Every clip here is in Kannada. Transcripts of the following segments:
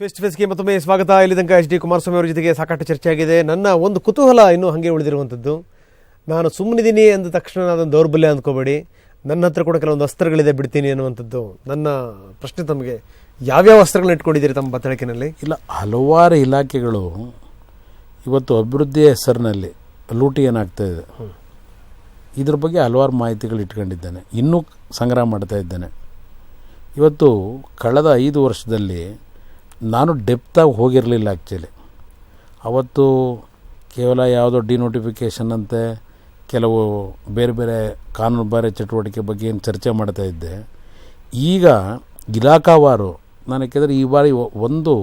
ಫೇಸ್ ಟು ಫೇಸ್ಗೆ ಮತ್ತೊಮ್ಮೆ ಸ್ವಾಗತ. ಇಲ್ಲಿ ತನಕ ಎಚ್ ಡಿ ಕುಮಾರಸ್ವಾಮಿ ಅವರ ಜೊತೆಗೆ ಸಾಕಷ್ಟು ಚರ್ಚೆ ಆಗಿದೆ ನನ್ನ ಒಂದು ಕುತೂಹಲ ಇನ್ನೂ ಹಾಗೆ ಉಳಿದಿರುವಂಥದ್ದು. ನಾನು ಸುಮ್ಮನಿದ್ದೀನಿ ಅಂದ ತಕ್ಷಣ ಅದನ್ನು ದೌರ್ಬಲ್ಯ ಅಂದ್ಕೋಬೇಡಿ. ನನ್ನ ಹತ್ರ ಕೂಡ ಕೆಲವೊಂದು ಅಸ್ತ್ರಗಳಿದೆ ಬಿಡ್ತೀನಿ ಅನ್ನುವಂಥದ್ದು. ನನ್ನ ಪ್ರಶ್ನೆ ತಮಗೆ ಯಾವ್ಯಾವ ಅಸ್ತ್ರಗಳನ್ನ ಇಟ್ಕೊಂಡಿದ್ದೀರಿ ತಮ್ಮ ಬತ್ತಳಿಕೆಯಲ್ಲಿ ಇಲ್ಲ ಹಲವಾರು ಇಲಾಖೆಗಳು ಇವತ್ತು ಅಭಿವೃದ್ಧಿಯ ಹೆಸರಿನಲ್ಲಿ ಲೂಟಿ ಏನಾಗ್ತಾ ಇದೆ. ಇದ್ರ ಬಗ್ಗೆ ಹಲವಾರು ಮಾಹಿತಿಗಳು ಇಟ್ಕೊಂಡಿದ್ದೇನೆ. ಇನ್ನೂ ಸಂಗ್ರಹ ಮಾಡ್ತಾ ಇದ್ದೇನೆ. ಇವತ್ತು ಕಳೆದ ಐದು ವರ್ಷದಲ್ಲಿ ನಾನು ಡೆಪ್ತಾಗಿ ಹೋಗಿರಲಿಲ್ಲ ಆ್ಯಕ್ಚುಲಿ ಅವತ್ತು ಕೇವಲ ಯಾವುದೋ ಡಿನೋಟಿಫಿಕೇಷನ್ ಅಂತೆ, ಕೆಲವು ಬೇರೆ ಬೇರೆ ಕಾನೂನು ಬಾರೆ ಚಟುವಟಿಕೆ ಬಗ್ಗೆ ಏನು ಚರ್ಚೆ ಮಾಡ್ತಾ ಇದ್ದೆ. ಈಗ ಇಲಾಖಾವಾರು ನಾನು ಯಾಕೆಂದರೆ ಈ ಬಾರಿ ಒಂದು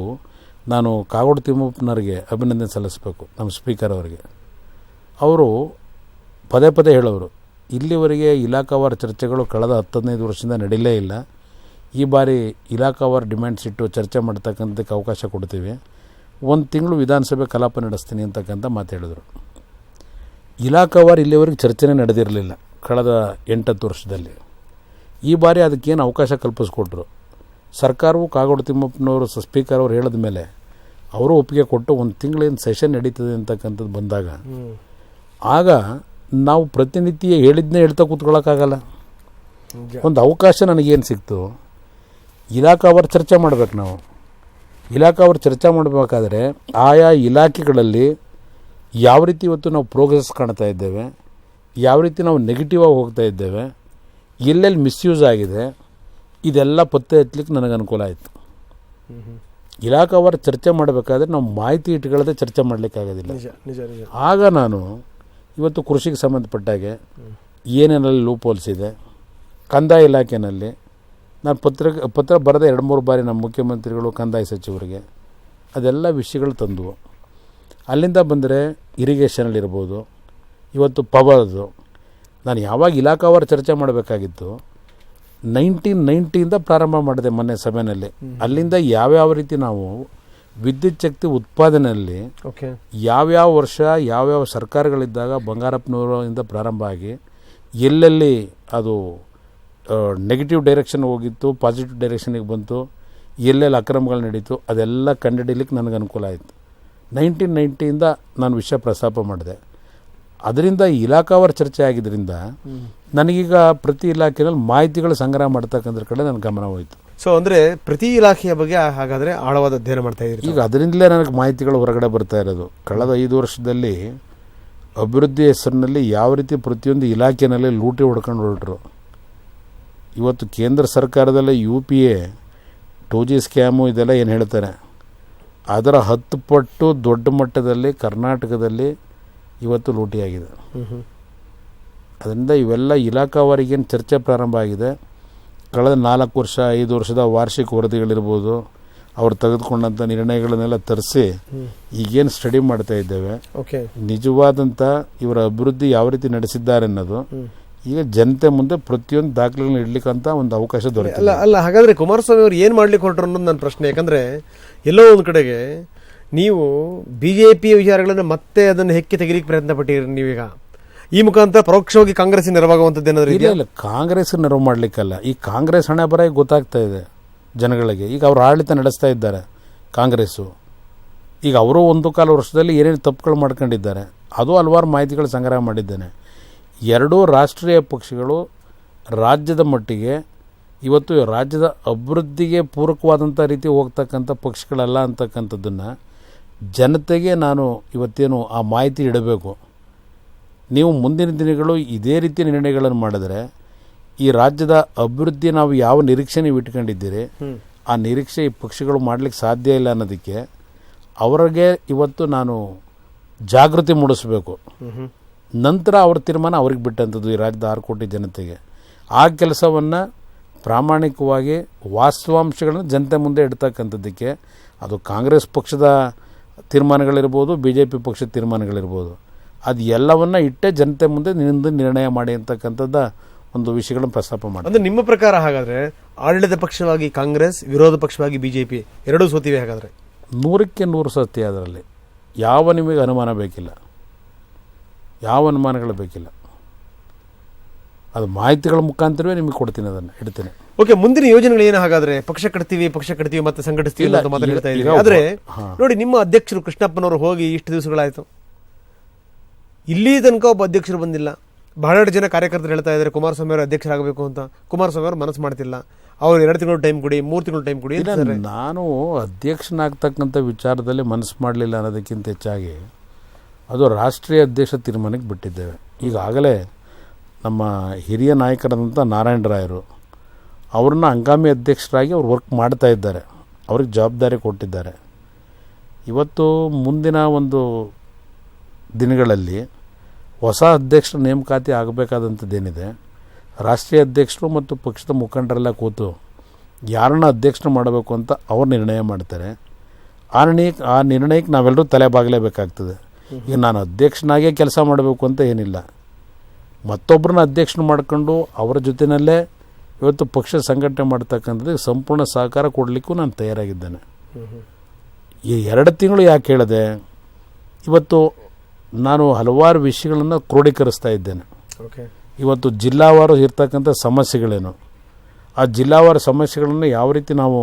ನಾನು ಕಾಗೋಡು ತಿಮ್ಮಪ್ಪನವರಿಗೆ ಅಭಿನಂದನೆ ಸಲ್ಲಿಸಬೇಕು, ನಮ್ಮ ಸ್ಪೀಕರ್ ಅವರಿಗೆ. ಅವರು ಪದೇ ಪದೇ ಹೇಳೋರು, ಇಲ್ಲಿವರೆಗೆ ಇಲಾಖಾವಾರು ಚರ್ಚೆಗಳು ಕಳೆದ ಹತ್ತು ಹದಿನೈದು ವರ್ಷದಿಂದ ನಡೀಲೇ ಇಲ್ಲ. ಈ ಬಾರಿ ಇಲಾಖಾವಾರು ಡಿಮ್ಯಾಂಡ್ಸ್ ಇಟ್ಟು ಚರ್ಚೆ ಮಾಡ್ತಕ್ಕಂಥಕ್ಕೆ ಅವಕಾಶ ಕೊಡ್ತೀವಿ. ಒಂದು ತಿಂಗಳು ವಿಧಾನಸಭೆ ಕಲಾಪ ನಡೆಸ್ತೀನಿ ಅಂತಕ್ಕಂಥ ಮಾತು ಹೇಳಿದರು. ಇಲಾಖಾವಾರು ಇಲ್ಲಿವರೆಗೆ ಚರ್ಚೆನೇ ನಡೆದಿರಲಿಲ್ಲ ಕಳೆದ ಎಂಟತ್ತು ವರ್ಷದಲ್ಲಿ. ಈ ಬಾರಿ ಅದಕ್ಕೇನು ಅವಕಾಶ ಕಲ್ಪಿಸ್ಕೊಟ್ರು. ಸರ್ಕಾರವು ಕಾಗೋಡು ತಿಮ್ಮಪ್ಪನವರು ಸ್ಪೀಕರ್ ಅವರು ಹೇಳಿದ ಮೇಲೆ ಅವರು ಒಪ್ಪಿಗೆ ಕೊಟ್ಟು ಒಂದು ತಿಂಗಳೇನು ಸೆಷನ್ ನಡೀತದೆ ಅಂತಕ್ಕಂಥದ್ದು ಬಂದಾಗ ಆಗ ನಾವು ಪ್ರತಿನಿತ್ಯ ಹೇಳಿದ್ನೇ ಹೇಳ್ತಾ ಕೂತ್ಕೊಳ್ಳೋಕ್ಕಾಗಲ್ಲ ಒಂದು ಅವಕಾಶ ನನಗೇನು ಸಿಕ್ತು? ಇಲಾಖಾವಾರು ಚರ್ಚೆ ಮಾಡ್ಬೇಕು ನಾವು. ಇಲಾಖಾವಾರು ಚರ್ಚೆ ಮಾಡಬೇಕಾದ್ರೆ ಆಯಾ ಇಲಾಖೆಗಳಲ್ಲಿ ಯಾವ ರೀತಿ ಇವತ್ತು ನಾವು ಪ್ರೋಗ್ರೆಸ್ ಕಾಣ್ತಾ ಇದ್ದೇವೆ ಯಾವ ರೀತಿ ನಾವು ನೆಗೆಟಿವ್ ಆಗಿ ಹೋಗ್ತಾ ಇದ್ದೇವೆ ಎಲ್ಲೆಲ್ಲಿ ಮಿಸ್ಯೂಸ್ ಆಗಿದೆ ಇದೆಲ್ಲ ಪತ್ತೆ ಹಚ್ಚಲಿಕ್ಕೆ ನನಗೆ ಅನುಕೂಲ ಆಯಿತು. ಇಲಾಖಾವಾರು ಚರ್ಚೆ ಮಾಡಬೇಕಾದ್ರೆ ನಾವು ಮಾಹಿತಿ ಇಟ್ಕೊಳ್ಳದೆ ಚರ್ಚೆ ಮಾಡಲಿಕ್ಕಾಗೋದಿಲ್ಲ ಆಗ ನಾನು ಇವತ್ತು ಕೃಷಿಗೆ ಸಂಬಂಧಪಟ್ಟಾಗೆ ಏನೇನಲ್ಲಿ ಲೂಪ್ ಹೋಲಿಸಿದೆ ಕಂದಾಯ ಇಲಾಖೆಯಲ್ಲಿ ನಾನು ಪತ್ರ ಪತ್ರ ಬರೆದ ಎರಡು ಮೂರು ಬಾರಿ ನಮ್ಮ ಮುಖ್ಯಮಂತ್ರಿಗಳು ಕಂದಾಯ ಸಚಿವರಿಗೆ ಅದೆಲ್ಲ ವಿಷಯಗಳು ತಂದವು. ಅಲ್ಲಿಂದ ಬಂದರೆ ಇರಿಗೇಷನಲ್ಲಿರ್ಬೋದು ಇವತ್ತು ಪವರ್ದು ನಾನು ಯಾವಾಗ ಇಲಾಖಾವಾರು ಚರ್ಚೆ ಮಾಡಬೇಕಾಗಿತ್ತು ನೈನ್ಟೀನ್ ನೈಂಟಿಯಿಂದ ಪ್ರಾರಂಭ ಮಾಡಿದೆ ಮೊನ್ನೆ ಸಭೆಯಲ್ಲಿ. ಅಲ್ಲಿಂದ ಯಾವ್ಯಾವ ರೀತಿ ನಾವು ವಿದ್ಯುತ್ ಶಕ್ತಿ ಉತ್ಪಾದನೆಯಲ್ಲಿ ಓಕೆ. ಯಾವ್ಯಾವ ವರ್ಷ ಯಾವ್ಯಾವ ಸರ್ಕಾರಗಳಿದ್ದಾಗ ಬಂಗಾರಪ್ಪನವರಿಂದ ಪ್ರಾರಂಭ ಆಗಿ ಎಲ್ಲೆಲ್ಲಿ ಅದು ನೆಗೆಟಿವ್ ಡೈರೆಕ್ಷನ್ ಹೋಗಿತ್ತು ಪಾಸಿಟಿವ್ ಡೈರೆಕ್ಷನಿಗೆ ಬಂತು ಎಲ್ಲೆಲ್ಲಿ ಅಕ್ರಮಗಳು ನಡೀತು ಅದೆಲ್ಲ ಕಂಡುಹಿಡಿಲಿಕ್ಕೆ ನನಗೆ ಅನುಕೂಲ ಆಯಿತು. ನೈನ್ಟೀನ್ ನೈಂಟಿಯಿಂದ ನಾನು ವಿಷಯ ಪ್ರಸ್ತಾಪ ಮಾಡಿದೆ. ಅದರಿಂದ ಇಲಾಖಾವಾರು ಚರ್ಚೆ ಆಗಿದ್ದರಿಂದ ನನಗೀಗ ಪ್ರತಿ ಇಲಾಖೆಯಲ್ಲಿ ಮಾಹಿತಿಗಳು ಸಂಗ್ರಹ ಮಾಡ್ತಕ್ಕಂಥ ಕಡೆ ನನ್ನ ಗಮನ ಹೋಯಿತು. ಸೊ ಅಂದರೆ ಪ್ರತಿ ಇಲಾಖೆಯ ಬಗ್ಗೆ ಹಾಗಾದರೆ ಆಳವಾದ ಅಧ್ಯಯನ ಮಾಡ್ತಾ ಇದ್ದೀರಿ ಈಗ ಅದರಿಂದಲೇ ನನಗೆ ಮಾಹಿತಿಗಳು ಹೊರಗಡೆ ಬರ್ತಾ ಇರೋದು. ಕಳೆದ ಐದು ವರ್ಷದಲ್ಲಿ ಅಭಿವೃದ್ಧಿ ಹೆಸರಿನಲ್ಲಿ ಯಾವ ರೀತಿ ಪ್ರತಿಯೊಂದು ಇಲಾಖೆಯಲ್ಲಿ ಲೂಟಿ ಹೊಡ್ಕೊಂಡು ಹೊರಟರು. ಇವತ್ತು ಕೇಂದ್ರ ಸರ್ಕಾರದಲ್ಲೇ U P A two G scam ಇದೆಲ್ಲ ಏನು ಹೇಳ್ತಾರೆ? ಅದರ ಹತ್ತು ಪಟ್ಟು ದೊಡ್ಡ ಮಟ್ಟದಲ್ಲಿ ಕರ್ನಾಟಕದಲ್ಲಿ ಇವತ್ತು ಲೂಟಿಯಾಗಿದೆ. ಅದರಿಂದ ಇವೆಲ್ಲ ಇಲಾಖಾವಾರಿಗೇನು ಚರ್ಚೆ ಪ್ರಾರಂಭ ಆಗಿದೆ? ಕಳೆದ ನಾಲ್ಕು ವರ್ಷ ಐದು ವರ್ಷದ ವಾರ್ಷಿಕ ವರದಿಗಳಿರ್ಬೋದು ಅವ್ರು ತೆಗೆದುಕೊಂಡಂಥ ನಿರ್ಣಯಗಳನ್ನೆಲ್ಲ ತರಿಸಿ ಈಗೇನು ಸ್ಟಡಿ ಮಾಡ್ತಾ ಇದ್ದೇವೆ. ಓಕೆ. ನಿಜವಾದಂಥ ಇವರ ಅಭಿವೃದ್ಧಿ ಯಾವ ರೀತಿ ನಡೆಸಿದ್ದಾರೆ ಅನ್ನೋದು ಈಗ ಜನತೆ ಮುಂದೆ ಪ್ರತಿಯೊಂದು ದಾಖಲೆಗಳನ್ನ ಇಡ್ಲಿಕ್ಕಂತ ಒಂದು ಅವಕಾಶ ದೊರೆತಿಲ್ಲ ಅಲ್ಲ ಅಲ್ಲ ಹಾಗಾದ್ರೆ ಕುಮಾರಸ್ವಾಮಿ ಅವರು ಏನು ಮಾಡ್ಲಿಕ್ಕೆ ಹೊರಟ್ರು ಅನ್ನೋದು ನನ್ನ ಪ್ರಶ್ನೆ. ಯಾಕಂದ್ರೆ ಎಲ್ಲೋ ಒಂದು ಕಡೆಗೆ ನೀವು ಬಿ ಜೆ ಬಿಜೆಪಿ ವಿಚಾರಗಳನ್ನು ಮತ್ತೆ ಅದನ್ನು ಹೆಕ್ಕಿ ತೆಗಿಲಿಕ್ಕೆ ಪ್ರಯತ್ನ ಪಟ್ಟಿರಿ ನೀವೀಗ. ಈ ಮುಖಾಂತರ ಪರೋಕ್ಷವಾಗಿ ಕಾಂಗ್ರೆಸ್ ನೆರವಾಗುವಂಥದ್ದು ಏನಾದರೂ ಇದೆಯಾ? ಇಲ್ಲ ಕಾಂಗ್ರೆಸ್ ನೆರವು ಮಾಡಲಿಕ್ಕಲ್ಲ. ಈ ಕಾಂಗ್ರೆಸ್ ಹಣೆ ಬರ ಗೊತ್ತಾಗ್ತಾ ಇದೆ ಜನಗಳಿಗೆ. ಈಗ ಅವರು ಆಡಳಿತ ನಡೆಸ್ತಾ ಇದ್ದಾರೆ ಕಾಂಗ್ರೆಸ್ಸು. ಈಗ ಅವರು ಒಂದು ಕಾಲ ವರ್ಷದಲ್ಲಿ ಏನೇನು ತಪ್ಪುಗಳು ಮಾಡ್ಕೊಂಡಿದ್ದಾರೆ ಅದು ಹಲವಾರು ಮಾಹಿತಿಗಳು ಸಂಗ್ರಹ ಮಾಡಿದ್ದೇನೆ. ಎರಡೂ ರಾಷ್ಟ್ರೀಯ ಪಕ್ಷಗಳು ರಾಜ್ಯದ ಮಟ್ಟಿಗೆ ಇವತ್ತು ರಾಜ್ಯದ ಅಭಿವೃದ್ಧಿಗೆ ಪೂರಕವಾದಂಥ ರೀತಿ ಹೋಗ್ತಕ್ಕಂಥ ಪಕ್ಷಗಳಲ್ಲ ಅಂತಕ್ಕಂಥದ್ದನ್ನು ಜನತೆಗೆ ನಾನು ಇವತ್ತೇನು ಆ ಮಾಹಿತಿ ಇಡಬೇಕು. ನೀವು ಮುಂದಿನ ದಿನಗಳು ಇದೇ ರೀತಿ ನಿರ್ಣಯಗಳನ್ನು ಮಾಡಿದರೆ ಈ ರಾಜ್ಯದ ಅಭಿವೃದ್ಧಿ ನಾವು ಯಾವ ನಿರೀಕ್ಷೆ ನೀವು ಇಟ್ಕೊಂಡಿದ್ದೀರಿ ಆ ನಿರೀಕ್ಷೆ ಈ ಪಕ್ಷಗಳು ಮಾಡಲಿಕ್ಕೆ ಸಾಧ್ಯ ಇಲ್ಲ ಅನ್ನೋದಕ್ಕೆ ಅವರಿಗೆ ಇವತ್ತು ನಾನು ಜಾಗೃತಿ ಮೂಡಿಸಬೇಕು. ನಂತರ ಅವ್ರ ತೀರ್ಮಾನ ಅವ್ರಿಗೆ ಬಿಟ್ಟಂಥದ್ದು ಈ ರಾಜ್ಯದ ಆರು ಕೋಟಿ ಜನತೆಗೆ. ಆ ಕೆಲಸವನ್ನು ಪ್ರಾಮಾಣಿಕವಾಗಿ ವಾಸ್ತವಾಂಶಗಳನ್ನು ಜನತೆ ಮುಂದೆ ಇಡ್ತಕ್ಕಂಥದ್ದಕ್ಕೆ ಅದು ಕಾಂಗ್ರೆಸ್ ಪಕ್ಷದ ತೀರ್ಮಾನಗಳಿರ್ಬೋದು ಬಿ ಜೆ ಪಿ ಪಕ್ಷದ ತೀರ್ಮಾನಗಳಿರ್ಬೋದು. ಅದು ಎಲ್ಲವನ್ನು ಇಟ್ಟೇ ಜನತೆ ಮುಂದೆ ನಿಂದು ನಿರ್ಣಯ ಮಾಡಿ ಅಂತಕ್ಕಂಥದ್ದು ಒಂದು ವಿಷಯಗಳನ್ನು ಪ್ರಸ್ತಾಪ ಮಾಡಿ ಅಂದರೆ ನಿಮ್ಮ ಪ್ರಕಾರ ಹಾಗಾದರೆ ಆಡಳಿತ ಪಕ್ಷವಾಗಿ ಕಾಂಗ್ರೆಸ್ ವಿರೋಧ ಪಕ್ಷವಾಗಿ ಬಿ ಜೆ ಪಿ ಎರಡೂ ಸೋತಿವೆ ಹಾಗಾದ್ರೆ? ನೂರಕ್ಕೆ ನೂರು ಸತ್ಯ ಅದರಲ್ಲಿ. ಯಾವ ನಿಮಗೆ ಅನುಮಾನ ಬೇಕಿಲ್ಲ. ಯಾವ ಅನುಮಾನಗಳು ಬೇಕಿಲ್ಲ. ಅದು ಮಾಹಿತಿಗಳ ಮುಖಾಂತರವೇ ನಿಮಗೆ ಕೊಡ್ತೀನಿ ಅದನ್ನು ಇಡ್ತೀನಿ. ಓಕೆ ಮುಂದಿನ ಯೋಜನೆಗಳು ಏನು ಹಾಗಾದ್ರೆ? ಪಕ್ಷ ಕಟ್ತೀವಿ ಪಕ್ಷ ಕಟ್ತೀವಿ ಮತ್ತೆ ಸಂಘಟಿಸ್ತೀವಿ ಅಂತ ಮಾತಾಡ್ತಾ ಹೇಳ್ತಾ ಇದ್ದೀವಿ. ಆದರೆ ನೋಡಿ ನಿಮ್ಮ ಅಧ್ಯಕ್ಷರು ಕೃಷ್ಣಪ್ಪನವರು ಹೋಗಿ ಇಷ್ಟು ದಿವಸಗಳಾಯಿತು. ಇಲ್ಲಿ ತನಕ ಒಬ್ಬ ಅಧ್ಯಕ್ಷರು ಬಂದಿಲ್ಲ. ಬಹಳಷ್ಟು ಜನ ಕಾರ್ಯಕರ್ತರು ಹೇಳ್ತಾ ಇದ್ದಾರೆ ಕುಮಾರಸ್ವಾಮಿ ಅವರು ಅಧ್ಯಕ್ಷರಾಗಬೇಕು ಅಂತ. ಕುಮಾರಸ್ವಾಮಿ ಅವರು ಮನಸ್ಸು ಮಾಡ್ತಿಲ್ಲ. ಅವ್ರು ಎರಡು ತಿಂಗಳು ಟೈಮ್ ಕೊಡಿ ಮೂರು ತಿಂಗಳು ಟೈಮ್ ಕೊಡಿ ನಾನು ಅಧ್ಯಕ್ಷನಾಗ್ತಕ್ಕಂಥ ವಿಚಾರದಲ್ಲಿ ಮನಸ್ಸು ಮಾಡಲಿಲ್ಲ ಅನ್ನೋದಕ್ಕಿಂತ ಹೆಚ್ಚಾಗಿ ಅದು ರಾಷ್ಟ್ರೀಯ ಅಧ್ಯಕ್ಷ ತೀರ್ಮಾನಕ್ಕೆ ಬಿಟ್ಟಿದ್ದೇವೆ. ಈಗಾಗಲೇ ನಮ್ಮ ಹಿರಿಯ ನಾಯಕರಾದಂಥ ನಾರಾಯಣ ರಾಯರು ಅವ್ರನ್ನ ಹಂಗಾಮಿ ಅಧ್ಯಕ್ಷರಾಗಿ ಅವ್ರು ವರ್ಕ್ ಮಾಡ್ತಾ ಇದ್ದಾರೆ. ಅವ್ರಿಗೆ ಜವಾಬ್ದಾರಿ ಕೊಟ್ಟಿದ್ದಾರೆ. ಇವತ್ತು ಮುಂದಿನ ಒಂದು ದಿನಗಳಲ್ಲಿ ಹೊಸ ಅಧ್ಯಕ್ಷರ ನೇಮಕಾತಿ ಆಗಬೇಕಾದಂಥದ್ದೇನಿದೆ? ರಾಷ್ಟ್ರೀಯ ಅಧ್ಯಕ್ಷರು ಮತ್ತು ಪಕ್ಷದ ಮುಖಂಡರೆಲ್ಲ ಕೂತು ಯಾರನ್ನ ಅಧ್ಯಕ್ಷರು ಮಾಡಬೇಕು ಅಂತ ಅವ್ರು ನಿರ್ಣಯ ಮಾಡ್ತಾರೆ. ಆ ನಿರ್ಣಯಕ್ಕೆ ಆ ನಿರ್ಣಯಕ್ಕೆ ನಾವೆಲ್ಲರೂ ತಲೆ ಬಾಗಲೇಬೇಕಾಗ್ತದೆ. ಈಗ ನಾನು ಅಧ್ಯಕ್ಷನಾಗೇ ಕೆಲಸ ಮಾಡಬೇಕು ಅಂತ ಏನಿಲ್ಲ. ಮತ್ತೊಬ್ಬರನ್ನ ಅಧ್ಯಕ್ಷನ ಮಾಡ್ಕೊಂಡು ಅವರ ಜೊತೆಯಲ್ಲೇ ಇವತ್ತು ಪಕ್ಷ ಸಂಘಟನೆ ಮಾಡ್ತಕ್ಕಂಥದ್ದು ಸಂಪೂರ್ಣ ಸಹಕಾರ ಕೊಡಲಿಕ್ಕೂ ನಾನು ತಯಾರಾಗಿದ್ದೇನೆ. ಈ ಎರಡು ತಿಂಗಳು ಯಾಕೆ ಹೇಳಿದೆ ಇವತ್ತು ನಾನು ಹಲವಾರು ವಿಷಯಗಳನ್ನು ಕ್ರೋಢೀಕರಿಸ್ತಾ ಇದ್ದೇನೆ. ಇವತ್ತು ಜಿಲ್ಲಾವಾರು ಇರ್ತಕ್ಕಂಥ ಸಮಸ್ಯೆಗಳೇನು? ಆ ಜಿಲ್ಲಾವಾರು ಸಮಸ್ಯೆಗಳನ್ನು ಯಾವ ರೀತಿ ನಾವು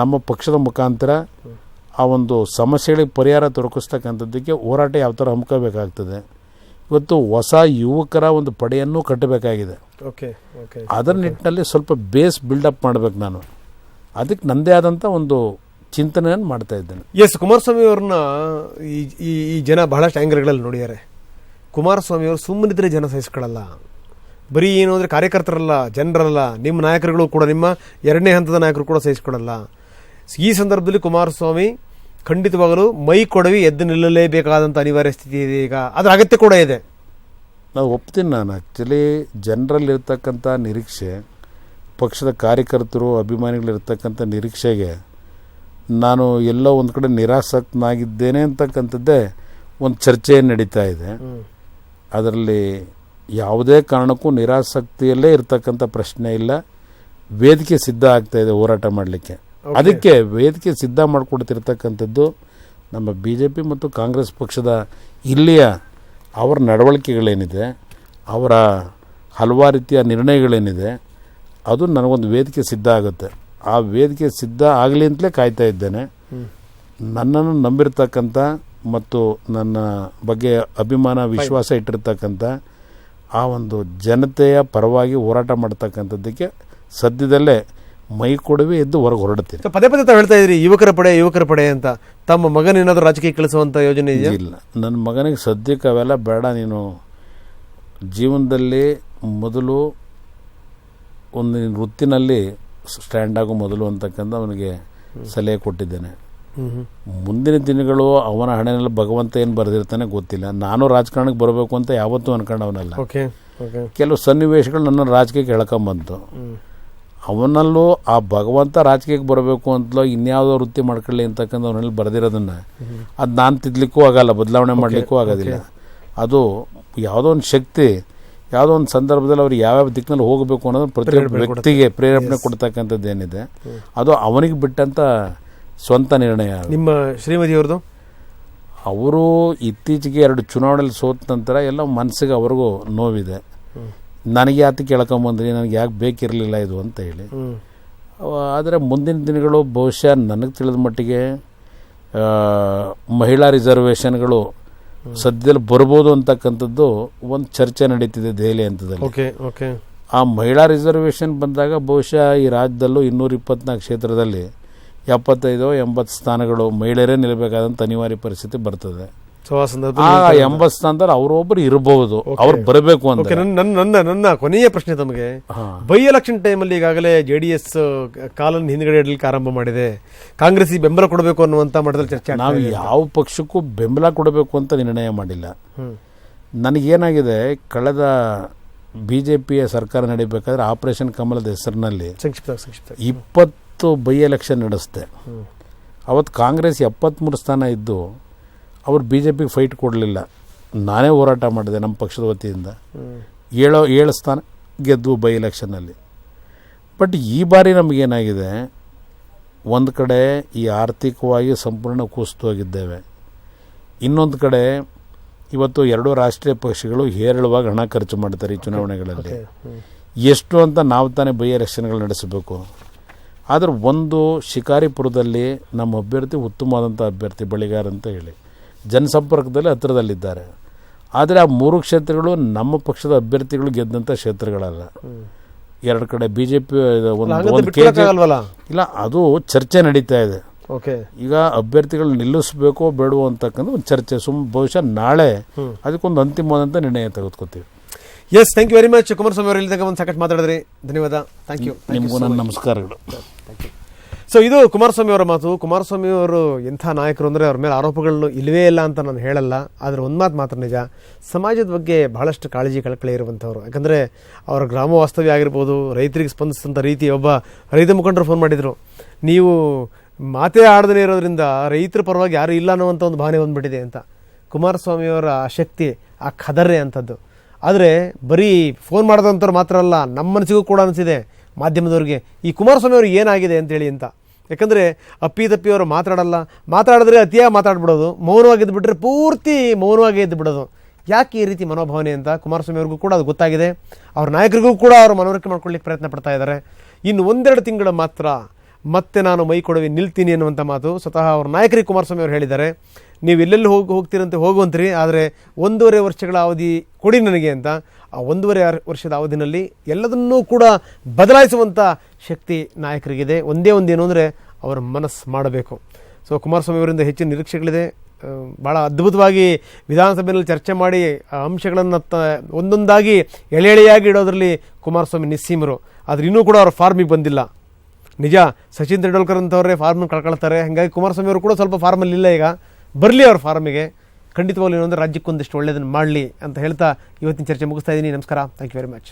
ನಮ್ಮ ಪಕ್ಷದ ಮುಖಾಂತರ ಆ ಒಂದು ಸಮಸ್ಯೆಗಳಿಗೆ ಪರಿಹಾರ ದೊರಕಿಸ್ತಕ್ಕಂಥದ್ದಕ್ಕೆ ಹೋರಾಟ ಯಾವ ಥರ ಹಮ್ಕೋಬೇಕಾಗ್ತದೆ ಇವತ್ತು ಹೊಸ ಯುವಕರ ಒಂದು ಪಡೆಯನ್ನು ಕಟ್ಟಬೇಕಾಗಿದೆ. ಓಕೆ ಓಕೆ ಅದರ ನಿಟ್ಟಿನಲ್ಲಿ ಸ್ವಲ್ಪ ಬೇಸ್ ಬಿಲ್ಡಪ್ ಮಾಡಬೇಕು ನಾನು. ಅದಕ್ಕೆ ನನ್ನದೇ ಆದಂಥ ಒಂದು ಚಿಂತನೆಯನ್ನು ಮಾಡ್ತಾ ಇದ್ದೇನೆ. ಎಸ್ ಕುಮಾರಸ್ವಾಮಿ ಅವ್ರನ್ನ ಈ ಈ- ಈ ಜನ ಬಹಳಷ್ಟು ಆ್ಯಂಗಲ್ಗಳಲ್ಲಿ ನೋಡಿದ್ದಾರೆ. ಕುಮಾರಸ್ವಾಮಿ ಅವರು ಸುಮ್ಮನಿದ್ರೆ ಜನ ಸಹಿಸ್ಕೊಳ್ಳಲ್ಲ. ಬರೀ ಏನು ಅಂದರೆ ಕಾರ್ಯಕರ್ತರಲ್ಲ ಜನರಲ್ಲ ನಿಮ್ಮ ನಾಯಕರುಗಳು ಕೂಡ ನಿಮ್ಮ ಎರಡನೇ ಹಂತದ ನಾಯಕರು ಕೂಡ ಸಹಿಸ್ಕೊಳ್ಳಲ್ಲ. ಈ ಸಂದರ್ಭದಲ್ಲಿ ಕುಮಾರಸ್ವಾಮಿ ಖಂಡಿತವಾಗಲೂ ಮೈ ಕೊಡವಿ ಎದ್ದು ನಿಲ್ಲಲೇಬೇಕಾದಂಥ ಅನಿವಾರ್ಯ ಸ್ಥಿತಿ ಇದೆ ಈಗ. ಅದರ ಅಗತ್ಯ ಕೂಡ ಇದೆ. ನಾವು ಒಪ್ತೀನಿ ನಾನು. ಆ್ಯಕ್ಚುಲಿ ಜನರಲ್ಲಿರ್ತಕ್ಕಂಥ ನಿರೀಕ್ಷೆ ಪಕ್ಷದ ಕಾರ್ಯಕರ್ತರು ಅಭಿಮಾನಿಗಳಿರ್ತಕ್ಕಂಥ ನಿರೀಕ್ಷೆಗೆ ನಾನು ಎಲ್ಲೋ ಒಂದು ಕಡೆ ನಿರಾಸಕ್ತನಾಗಿದ್ದೇನೆ ಅಂತಕ್ಕಂಥದ್ದೇ ಒಂದು ಚರ್ಚೆ ನಡೀತಾ ಇದೆ. ಅದರಲ್ಲಿ ಯಾವುದೇ ಕಾರಣಕ್ಕೂ ನಿರಾಸಕ್ತಿಯಲ್ಲೇ ಇರತಕ್ಕಂಥ ಪ್ರಶ್ನೆ ಇಲ್ಲ. ವೇದಿಕೆ ಸಿದ್ಧ ಆಗ್ತಾ ಇದೆ ಹೋರಾಟ ಮಾಡಲಿಕ್ಕೆ. ಅದಕ್ಕೆ ವೇದಿಕೆ ಸಿದ್ಧ ಮಾಡಿಕೊಡ್ತಿರ್ತಕ್ಕಂಥದ್ದು ನಮ್ಮ ಬಿ ಜೆ ಪಿ ಮತ್ತು ಕಾಂಗ್ರೆಸ್ ಪಕ್ಷದ ಇಲ್ಲಿಯ ಅವರ ನಡವಳಿಕೆಗಳೇನಿದೆ ಅವರ ಹಲವಾರು ರೀತಿಯ ನಿರ್ಣಯಗಳೇನಿದೆ ಅದು ನನಗೊಂದು ವೇದಿಕೆ ಸಿದ್ಧ ಆಗುತ್ತೆ. ಆ ವೇದಿಕೆ ಸಿದ್ಧ ಆಗಲಿ ಅಂತಲೇ ಕಾಯ್ತಾ ಇದ್ದೇನೆ. ನನ್ನನ್ನು ನಂಬಿರ್ತಕ್ಕಂಥ ಮತ್ತು ನನ್ನ ಬಗ್ಗೆ ಅಭಿಮಾನ ವಿಶ್ವಾಸ ಇಟ್ಟಿರ್ತಕ್ಕಂಥ ಆ ಒಂದು ಜನತೆಯ ಪರವಾಗಿ ಹೋರಾಟ ಮಾಡ್ತಕ್ಕಂಥದ್ದಕ್ಕೆ ಸದ್ಯದಲ್ಲೇ ಮೈ ಕೊಡವೆ ಎದ್ದು ಹೊರಗೆ ಹೊರಡುತ್ತೆ ಪದೇ ಪದೇ ತಾವು ಹೇಳ್ತಾ ಇದ್ರಿ ಯುವಕರ ಪಡೆ ಯುವಕರ ಪಡೆ ಅಂತ. ತಮ್ಮ ಮಗನೇನಾದರೂ ರಾಜಕೀಯ ಕಳಿಸುವಂಥ ಯೋಜನೆ ಇದೆಯಾ? ಇಲ್ಲ. ನನ್ನ ಮಗನಿಗೆ ಸದ್ಯಕ್ಕೆ ಅವೆಲ್ಲ ಬೇಡ. ನೀನು ಜೀವನದಲ್ಲಿ ಮೊದಲು ಒಂದು ವೃತ್ತಿನಲ್ಲಿ ಸ್ಟ್ಯಾಂಡ್ ಆಗೋ ಮೊದಲು ಅಂತಕ್ಕಂಥ ಅವನಿಗೆ ಸಲಹೆ ಕೊಟ್ಟಿದ್ದೇನೆ. ಮುಂದಿನ ದಿನಗಳು ಅವನ ಹಣೆಯಲ್ಲಿ ಭಗವಂತ ಏನು ಬರೆದಿರ್ತಾನೆ ಗೊತ್ತಿಲ್ಲ. ನಾನು ರಾಜಕಾರಣಕ್ಕೆ ಬರಬೇಕು ಅಂತ ಯಾವತ್ತೂ ಅನ್ಕೊಂಡವನಲ್ಲ. ಕೆಲವು ಸನ್ನಿವೇಶಗಳು ನನ್ನ ರಾಜಕೀಯಕ್ಕೆ ಎಳ್ಕೊಂಬಂತು. ಹ್ಮ್. ಅವನಲ್ಲೂ ಆ ಭಗವಂತ ರಾಜಕೀಯಕ್ಕೆ ಬರಬೇಕು ಅಂತಲೋ ಇನ್ಯಾವುದೋ ವೃತ್ತಿ ಮಾಡ್ಕೊಳ್ಳಿ ಅಂತಕ್ಕಂಥ ಅವನಲ್ಲಿ ಬರೆದಿರೋದನ್ನು ಅದು ನಾನು ತಿದ್ಲಿಕ್ಕೂ ಆಗಲ್ಲ ಬದಲಾವಣೆ ಮಾಡಲಿಕ್ಕೂ ಆಗೋದಿಲ್ಲ. ಅದು ಯಾವುದೋ ಒಂದು ಶಕ್ತಿ ಯಾವುದೋ ಒಂದು ಸಂದರ್ಭದಲ್ಲಿ ಅವ್ರು ಯಾವ್ಯಾವ ದಿಕ್ಕಿನಲ್ಲಿ ಹೋಗಬೇಕು ಅನ್ನೋದು ಪ್ರತಿಯೊಬ್ಬ ವ್ಯಕ್ತಿಗೆ ಪ್ರೇರೇಪಣೆ ಕೊಡ್ತಕ್ಕಂಥದ್ದು ಏನಿದೆ. ಅದು ಅವನಿಗೆ ಬಿಟ್ಟಂಥ ಸ್ವಂತ ನಿರ್ಣಯ ನಿಮ್ಮ ಶ್ರೀಮತಿ ಅವ್ರದ್ದು? ಅವರು ಇತ್ತೀಚೆಗೆ ಎರಡು ಚುನಾವಣೆಯಲ್ಲಿ ಸೋತ ನಂತರ ಎಲ್ಲ ಮನಸ್ಸಿಗೆ ಅವ್ರಿಗೂ ನೋವಿದೆ. ನನಗೆ ಯಾತಿ ಕೇಳ್ಕೊಂಬಂದ್ರಿ ನನಗೆ ಯಾಕೆ ಬೇಕಿರಲಿಲ್ಲ ಇದು ಅಂತ ಹೇಳಿ. ಆದರೆ ಮುಂದಿನ ದಿನಗಳು ಬಹುಶಃ ನನಗೆ ತಿಳಿದ ಮಟ್ಟಿಗೆ ಮಹಿಳಾ ರಿಸರ್ವೇಷನ್ಗಳು ಸದ್ಯದಲ್ಲಿ ಬರ್ಬೋದು ಅಂತಕ್ಕಂಥದ್ದು ಒಂದು ಚರ್ಚೆ ನಡೀತಿದೆ ದೆಹಲಿ ಹಂತದಲ್ಲಿ. Okay okay. ಆ ಮಹಿಳಾ ರಿಸರ್ವೇಷನ್ ಬಂದಾಗ ಬಹುಶಃ ಈ ರಾಜ್ಯದಲ್ಲೂ ಇನ್ನೂರ ಇಪ್ಪತ್ನಾಲ್ಕು ಕ್ಷೇತ್ರದಲ್ಲಿ ಎಪ್ಪತ್ತೈದು ಎಂಬತ್ತು ಸ್ಥಾನಗಳು ಮಹಿಳೆಯರೇ ನಿಲ್ಲಬೇಕಾದಂಥ ಅನಿವಾರ್ಯ ಪರಿಸ್ಥಿತಿ ಬರ್ತದೆ. ಆ ಸ್ಥಾನದಲ್ಲಿ ಅವರೊಬ್ಬರು ಇರಬಹುದು. ಅವ್ರು ಬರಬೇಕು ಅಂತ. ನನ್ನ ನನ್ನ ನನ್ನ ಕೊನೆಯ ಪ್ರಶ್ನೆ ತಮಗೆ. ಬೈ ಎಲೆಕ್ಷನ್ ಟೈಮಲ್ಲಿ ಈಗಾಗಲೇ ಜೆ ಡಿ ಎಸ್ ಕಾಲನ್ನು ಹಿಂದ್ಗಡೆ ಇಡಲಿಕ್ಕೆ ಆರಂಭ ಮಾಡಿದೆ. ಕಾಂಗ್ರೆಸ್ ಈ ಬೆಂಬಲ ಕೊಡಬೇಕು ಅನ್ನುವಂಥ ಮಟ್ಟದಲ್ಲಿ ಚರ್ಚೆ ನಾವು ಯಾವ ಪಕ್ಷಕ್ಕೂ ಬೆಂಬಲ ಕೊಡಬೇಕು ಅಂತ ನಿರ್ಣಯ ಮಾಡಿಲ್ಲ. ನನಗೇನಾಗಿದೆ ಕಳೆದ ಬಿ ಜೆ ಪಿಯ ಸರ್ಕಾರ ನಡೀಬೇಕಾದ್ರೆ ಆಪರೇಷನ್ ಕಮಲದ ಹೆಸರಿನಲ್ಲಿ ಇಪ್ಪತ್ತು ಬೈ ಎಲೆಕ್ಷನ್ ನಡೆಸ್ದೆ. ಅವತ್ತು ಕಾಂಗ್ರೆಸ್ ಎಪ್ಪತ್ತ್ಮೂರು ಸ್ಥಾನ ಇದ್ದು ಅವ್ರು ಬಿ ಜೆ ಪಿಗೆ ಫೈಟ್ ಕೊಡಲಿಲ್ಲ. ನಾನೇ ಹೋರಾಟ ಮಾಡಿದೆ ನಮ್ಮ ಪಕ್ಷದ ವತಿಯಿಂದ. ಏಳೋ ಏಳು ಸ್ಥಾನ ಗೆದ್ದು ಬೈ ಎಲೆಕ್ಷನ್ನಲ್ಲಿ ಬಟ್ ಈ ಬಾರಿ ನಮಗೇನಾಗಿದೆ ಒಂದು ಕಡೆ ಈ ಆರ್ಥಿಕವಾಗಿ ಸಂಪೂರ್ಣ ಕುಸಿತು ಹೋಗಿದ್ದೇವೆ. ಇನ್ನೊಂದು ಕಡೆ ಇವತ್ತು ಎರಡು ರಾಷ್ಟ್ರೀಯ ಪಕ್ಷಗಳು ಹೇರಳವಾಗಿ ಹಣ ಖರ್ಚು ಮಾಡ್ತಾರೆ ಈ ಚುನಾವಣೆಗಳಲ್ಲಿ. ಎಷ್ಟು ಅಂತ ನಾವು ತಾನೇ ಬೈ ಎಲೆಕ್ಷನ್ಗಳು ನಡೆಸಬೇಕು. ಆದರೆ ಒಂದು ಶಿಕಾರಿಪುರದಲ್ಲಿ ನಮ್ಮ ಅಭ್ಯರ್ಥಿ ಉತ್ತಮವಾದಂಥ ಅಭ್ಯರ್ಥಿ ಬಳಿಗಾರ ಅಂತ ಹೇಳಿ. ಜನಸಂಪರ್ಕದಲ್ಲಿ ಹತ್ತಿರದಲ್ಲಿದ್ದಾರೆ. ಆದರೆ ಆ ಮೂರು ಕ್ಷೇತ್ರಗಳು ನಮ್ಮ ಪಕ್ಷದ ಅಭ್ಯರ್ಥಿಗಳು ಗೆದ್ದಂಥ ಕ್ಷೇತ್ರಗಳಲ್ಲ. ಎರಡು ಕಡೆ ಬಿ ಜೆ ಪಿ ಒಂದು ಇಲ್ಲ ಅದು ಚರ್ಚೆ ನಡೀತಾ ಇದೆ. ಓಕೆ. ಈಗ ಅಭ್ಯರ್ಥಿಗಳು ನಿಲ್ಲಿಸಬೇಕೋ ಬೇಡವೋ ಅಂತಕ್ಕಂಥ ಒಂದು ಚರ್ಚೆ ಸುಮ್ ಬಹುಶಃ ನಾಳೆ ಅದಕ್ಕೊಂದು ಅಂತಿಮವಾದಂಥ ನಿರ್ಣಯ ತೆಗೆದುಕೊತೀವಿ. Yes thank you very much Kumaraswamy ಅವರು ಇಲ್ಲಿ ತನಕ ಒಂದು ಸಾಕಷ್ಟು ಮಾತಾಡಿದ್ರಿ. ಧನ್ಯವಾದ. ಥ್ಯಾಂಕ್ ಯು ನಿಮಗೂ ನನ್ನ ನಮಸ್ಕಾರಗಳು. ಸೊ ಇದು ಕುಮಾರಸ್ವಾಮಿ ಅವರ ಮಾತು. ಕುಮಾರಸ್ವಾಮಿ ಅವರು ಎಂಥ ನಾಯಕರು ಅಂದರೆ ಅವ್ರ ಮೇಲೆ ಆರೋಪಗಳನ್ನು ಇಲ್ಲವೇ ಇಲ್ಲ ಅಂತ ನಾನು ಹೇಳಲ್ಲ. ಆದರೆ ಒಂದು ಮಾತು ಮಾತ್ರ ನಿಜ. ಸಮಾಜದ ಬಗ್ಗೆ ಬಹಳಷ್ಟು ಕಾಳಜಿ ಕಳಕಳಿ ಇರುವಂಥವ್ರು ಯಾಕಂದರೆ ಅವರ ಗ್ರಾಮ ವಾಸ್ತವ್ಯ ಆಗಿರ್ಬೋದು, ರೈತರಿಗೆ ಸ್ಪಂದಿಸಿದಂಥ ರೀತಿ ಒಬ್ಬ ರೈತ ಮುಖಂಡರು ಫೋನ್ ಮಾಡಿದರು. ನೀವು ಮಾತೇ ಆಡದೇ ಇರೋದ್ರಿಂದ ರೈತರ ಪರವಾಗಿ ಯಾರು ಇಲ್ಲ ಅನ್ನೋವಂಥ ಒಂದು ಭಾವನೆ ಬಂದುಬಿಟ್ಟಿದೆ ಅಂತ. ಕುಮಾರಸ್ವಾಮಿಯವರ ಆ ಶಕ್ತಿ, ಆ ಖದರ್ರೆ ಅಂಥದ್ದು. ಆದರೆ ಬರೀ ಫೋನ್ ಮಾಡಿದಂಥವ್ರು ಮಾತ್ರ ಅಲ್ಲ ನಮ್ಮ ಮನಸ್ಸಿಗೂ ಕೂಡ ಅನಿಸಿದೆ. ಮಾಧ್ಯಮದವ್ರಿಗೆ, ಈ ಕುಮಾರಸ್ವಾಮಿ ಅವ್ರಿಗೆ ಏನಾಗಿದೆ ಅಂತೇಳಿ ಅಂತ. ಯಾಕಂದರೆ, ಅಪ್ಪಿ ತಪ್ಪಿ ಅವರು ಮಾತಾಡಲ್ಲ. ಮಾತಾಡಿದ್ರೆ ಅತಿಯಾಗಿ ಮಾತಾಡ್ಬಿಡೋದು. ಮೌನವಾಗಿದ್ದು ಬಿಟ್ಟರೆ ಪೂರ್ತಿ ಮೌನವಾಗಿ ಇದ್ದು ಬಿಡೋದು ಯಾಕೆ ಈ ರೀತಿ ಮನೋಭಾವನೆ ಅಂತ ಕುಮಾರಸ್ವಾಮಿ ಅವ್ರಿಗೂ ಕೂಡ ಅದು ಗೊತ್ತಾಗಿದೆ. ಅವ್ರ ನಾಯಕರಿಗೂ ಕೂಡ ಅವರು ಮನವರಿಕೆ ಮಾಡ್ಕೊಳ್ಳಿಕ್ಕೆ ಪ್ರಯತ್ನ ಪಡ್ತಾ ಇದ್ದಾರೆ. ಇನ್ನು ಒಂದೆರಡು ತಿಂಗಳು ಮಾತ್ರ ಮತ್ತೆ ನಾನು ಮೈ ಕೊಡುವೆ ನಿಲ್ತೀನಿ ಅನ್ನುವಂಥ ಮಾತು ಸ್ವತಃ ಅವ್ರ ನಾಯಕರಿಗೆ ಕುಮಾರಸ್ವಾಮಿ ಅವರು ಹೇಳಿದ್ದಾರೆ. ನೀವು ಎಲ್ಲೆಲ್ಲಿ ಹೋಗಿ, ಹೋಗ್ತೀರಂತೆ ಹೋಗುವಂತ್ರಿ, ಆದರೆ ಒಂದೂವರೆ ವರ್ಷಗಳ ಅವಧಿ ಕೊಡಿ ನನಗೆ ಅಂತ. ಆ ಒಂದೂವರೆ ವರ್ಷದ ಅವಧಿನಲ್ಲಿ ಎಲ್ಲದನ್ನೂ ಕೂಡ ಬದಲಾಯಿಸುವಂಥ ಶಕ್ತಿ ನಾಯಕರಿಗಿದೆ. ಒಂದೇ ಒಂದು ಏನು ಅಂದರೆ ಅವರ ಮನಸ್ಸು ಮಾಡಬೇಕು. ಸೊ ಕುಮಾರಸ್ವಾಮಿ ಅವರಿಂದ ಹೆಚ್ಚಿನ ನಿರೀಕ್ಷೆಗಳಿದೆ. ಭಾಳ ಅದ್ಭುತವಾಗಿ ವಿಧಾನಸಭೆಯಲ್ಲಿ ಚರ್ಚೆ ಮಾಡಿ ಆ ಅಂಶಗಳನ್ನು ತ ಒಂದೊಂದಾಗಿ ಎಳೆ ಎಳೆಯಾಗಿ ಇಡೋದರಲ್ಲಿ ಕುಮಾರಸ್ವಾಮಿ ನಿಸ್ಸೀಮರು. ಆದರೆ ಇನ್ನೂ ಕೂಡ ಅವ್ರ ಫಾರ್ಮಿಗೆ ಬಂದಿಲ್ಲ. ನಿಜ, ಸಚಿನ್ ತೆಂಡೂಲ್ಕರ್ ಅಂತವರೇ ಫಾರ್ಮ್ ಕಳ್ಕೊಳ್ತಾರೆ. ಹಾಗಾಗಿ ಕುಮಾರಸ್ವಾಮಿ ಅವರು ಕೂಡ ಸ್ವಲ್ಪ ಫಾರ್ಮಲ್ಲಿ ಇಲ್ಲ ಈಗ. ಬರಲಿ ಅವ್ರ ಫಾರ್ಮಿಗೆ. ಖಂಡಿತವಾಗ್ಲೂ ಇನ್ನೊಂದು ರಾಜ್ಯಕ್ಕೆ ಒಂದಿಷ್ಟು ಒಳ್ಳೆಯದನ್ನು ಮಾಡಲಿ ಅಂತ ಹೇಳ್ತಾ ಇವತ್ತಿನ ಚರ್ಚೆ ಮುಗಿಸ್ತಾ ಇದ್ದೀನಿ. ನಮಸ್ಕಾರ. Thank you very much